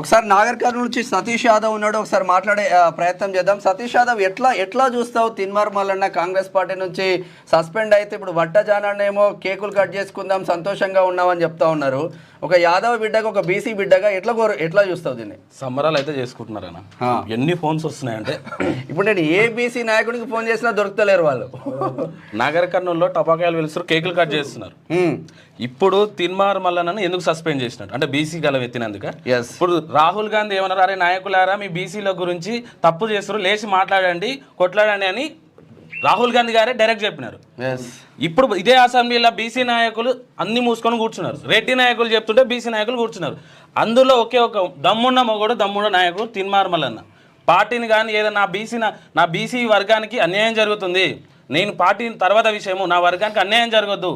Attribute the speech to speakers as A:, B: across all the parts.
A: ఒకసారి నాగర్ కర్నూలు నుంచి సతీష్ యాదవ్ ఉన్నాడు. ఒకసారి మాట్లాడే ప్రయత్నం చేద్దాం. సతీష్ యాదవ్ ఎట్లా ఎట్లా చూస్తావు? తిన్మార్ మల్లన్న కాంగ్రెస్ పార్టీ నుంచి సస్పెండ్ అయితే ఇప్పుడు వట్ట జానాన్నేమో కేకులు కట్ చేసుకుందాం సంతోషంగా ఉన్నామని చెప్తా ఉన్నారు. ఒక యాదవ్ బిడ్డగా ఒక బీసీ బిడ్డగా ఎట్లా కోరు ఎట్లా చూస్తావు దీన్ని?
B: సంబరాలు అయితే చేసుకుంటున్నారు అన్న.
A: ఆ.
B: ఎన్ని ఫోన్స్ వస్తున్నాయంటే?
A: ఇప్పుడు నేను ఏ బీసీ నాయకుడికి ఫోన్ చేసినా దొరుకుతలేరు వాళ్ళు.
B: నగర కర్నూలులో టపాకాయలు వెలుస్తారు కేకులు కట్ చేస్తున్నారు.
A: హ్మ్.
B: ఇప్పుడు తిన్మార్ మల్లన్నను ఎందుకు సస్పెండ్ చేసినట్టు అంటే బీసీ గల ఎత్తినందుక. ఇప్పుడు రాహుల్ గాంధీ ఏమన్నారు అరే నాయకులారా మీ బీసీల గురించి తప్పు చేస్తారు లేచి మాట్లాడండి కొట్లాడండి అని రాహుల్ గాంధీ గారే డైరెక్ట్ చెప్పినారు. ఇప్పుడు ఇదే అసెంబ్లీలో బీసీ నాయకులు అన్ని మూసుకొని కూర్చున్నారు. రెడ్డి నాయకులు చెప్తుంటే బీసీ నాయకులు కూర్చున్నారు. అందులో ఒకే ఒక దమ్మున్న మొగడు దమ్మున్న నాయకుడు తిన్మార్ మల్లన్న. పార్టీని కానీ ఏదైనా నా బీసీ నా బీసీ వర్గానికి అన్యాయం జరుగుతుంది. నేను పార్టీ తర్వాత విషయము నా వర్గానికి అన్యాయం జరగద్దు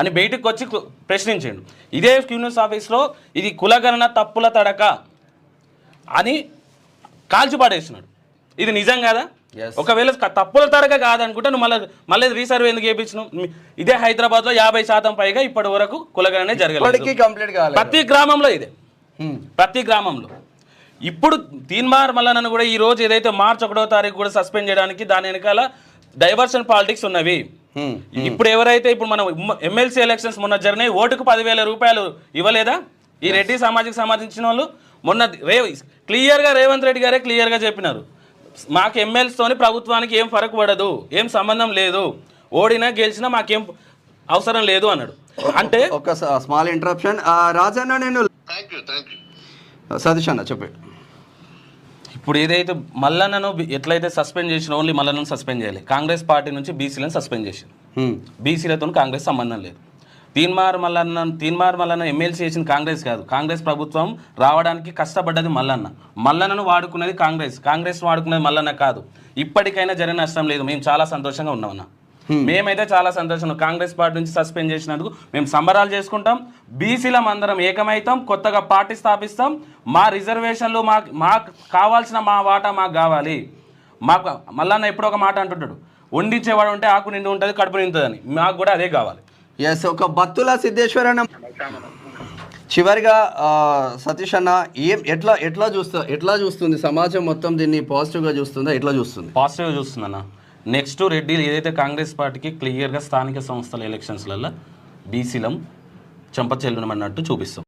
B: అని బయటకు వచ్చి ప్రశ్నించాడు. ఇదే క్యూనిస్ ఆఫీస్లో ఇది కులగణన తప్పుల తడక అని కాల్చి పడేసినాడు ఇది నిజం కదా. ఒకవేళ తప్పుల తడక కాదనుకుంటే నువ్వు మళ్ళీ మళ్ళీ రీసర్వే ఎందుకు చేయించినావు మీ- ఇదే హైదరాబాద్లో యాభై శాతం పైగా ఇప్పటి వరకు కులగణనే జరగలేదు. ప్రతి గ్రామంలో ఇదే.
A: హ్మ్.
B: ప్రతి గ్రామంలో. ఇప్పుడు తీన్మార్ మల్లనను కూడా ఈ రోజు ఏదైతే మార్చి ఒకటో తారీఖు కూడా సస్పెండ్ చేయడానికి దాని వెనకాల డైవర్షన్ పాలిటిక్స్ ఉన్నవి.
A: హ్మ్.
B: ఇప్పుడు ఎవరైతే ఇప్పుడు మనం ఎమ్మెల్సీ ఎలక్షన్స్ మొన్న జరిగినాయి ఓటుకు పదివేల రూపాయలు ఇవ్వలేదా? ఈ రెడ్డి సమాజకు సంబంధించిన వాళ్ళు? మొన్న రే క్లియర్గా రేవంత్ రెడ్డి గారే క్లియర్గా చెప్పినారు. మాకు ఎమ్మెల్యేతోని ప్రభుత్వానికి ఏం ఫరక్ పడదు ఏం సంబంధం లేదు. ఓడినా గెలిచినా మాకేం అవసరం లేదు అన్నాడు. అంటే
A: ఒక స్మాల్ ఇంటరప్షన్ రాజన్న నేను సతీష్ అన్న చెప్పండి
B: ఇప్పుడు ఏదైతే మల్లన్నను ఎట్లయితే సస్పెండ్ చేసిన ఓన్లీ మల్లన్నను సస్పెండ్ చేయాలి. కాంగ్రెస్ పార్టీ నుంచి బీసీలను సస్పెండ్ చేసింది.
A: హ్మ్.
B: బీసీలతో కాంగ్రెస్ సంబంధం లేదు. తీన్మార్ మల్లన్న తీన్మార్ మల్లన్న ఎమ్మెల్సీ చేసిన కాంగ్రెస్ కాదు. కాంగ్రెస్ ప్రభుత్వం రావడానికి కష్టపడ్డది మల్లన్న. మల్లన్నను వాడుకున్నది కాంగ్రెస్. కాంగ్రెస్ వాడుకున్నది మల్లన్న కాదు. ఇప్పటికైనా జరిగిన నష్టం లేదు. మేము చాలా సంతోషంగా ఉన్నామన్న మేమైతే చాలా సంతోషంగా కాంగ్రెస్ పార్టీ నుంచి సస్పెండ్ చేసినందుకు మేము సంబరాలు చేసుకుంటాం. బీసీలం అందరం ఏకమైతాం. కొత్తగా పార్టీ స్థాపిస్తాం. మా రిజర్వేషన్లు మాకు మాకు కావాల్సిన మా వాటా మాకు కావాలి. మాకు మల్లన్న ఎప్పుడో ఒక మాట అంటుంటాడు. వండించేవాడు ఉంటే ఆకు నిండి ఉంటుంది కడుపు నిండుతుందని. మాకు కూడా అదే కావాలి.
A: ఎస్ ఒక బత్తుల సిద్ధేశ్వర్ అన్న చివరిగా సతీష్ అన్న ఏం ఎట్లా ఎట్లా చూస్తా ఎట్లా చూస్తుంది? సమాజం మొత్తం దీన్ని పాజిటివ్గా చూస్తుందా? ఎట్లా చూస్తుంది?
B: పాజిటివ్గా చూస్తుందన్న నెక్స్ట్ రెడ్డి ఏదైతే కాంగ్రెస్ పార్టీకి క్లియర్గా స్థానిక సంస్థల ఎలక్షన్స్లలో బీసీలం చెంపచెల్లునమన్నట్టు చూపిస్తాం.